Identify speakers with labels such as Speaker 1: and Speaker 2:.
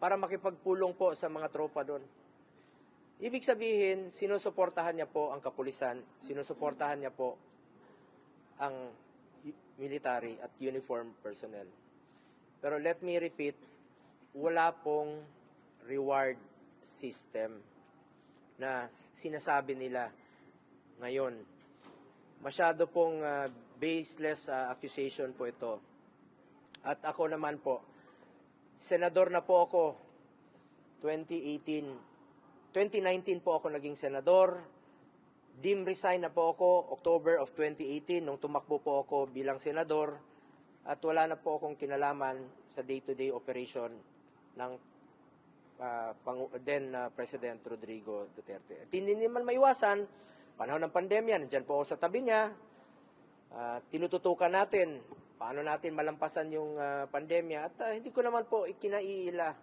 Speaker 1: para makipagpulong po sa mga tropa doon. Ibig sabihin, sinusuportahan niya po ang kapulisan, sinusuportahan niya po ang military at uniform personnel. Pero let me repeat, wala pong reward system na sinasabi nila ngayon. Masyado pong ah, baseless ah, accusation po ito. At ako naman po, senador na po ako 2018. 2019 po ako naging senador. Dim resign na po ako October of 2018 nung tumakbo po ako bilang senador at wala na po akong kinalaman sa day-to-day operation ng ah, pangu- then ah, President Rodrigo Duterte. At hindi naman maiwasan, panahon ng pandemya, nandyan po ako sa tabi niya, Ah, tinututukan natin paano natin malampasan yung ah, pandemya? At ah, hindi ko naman po ikinaiila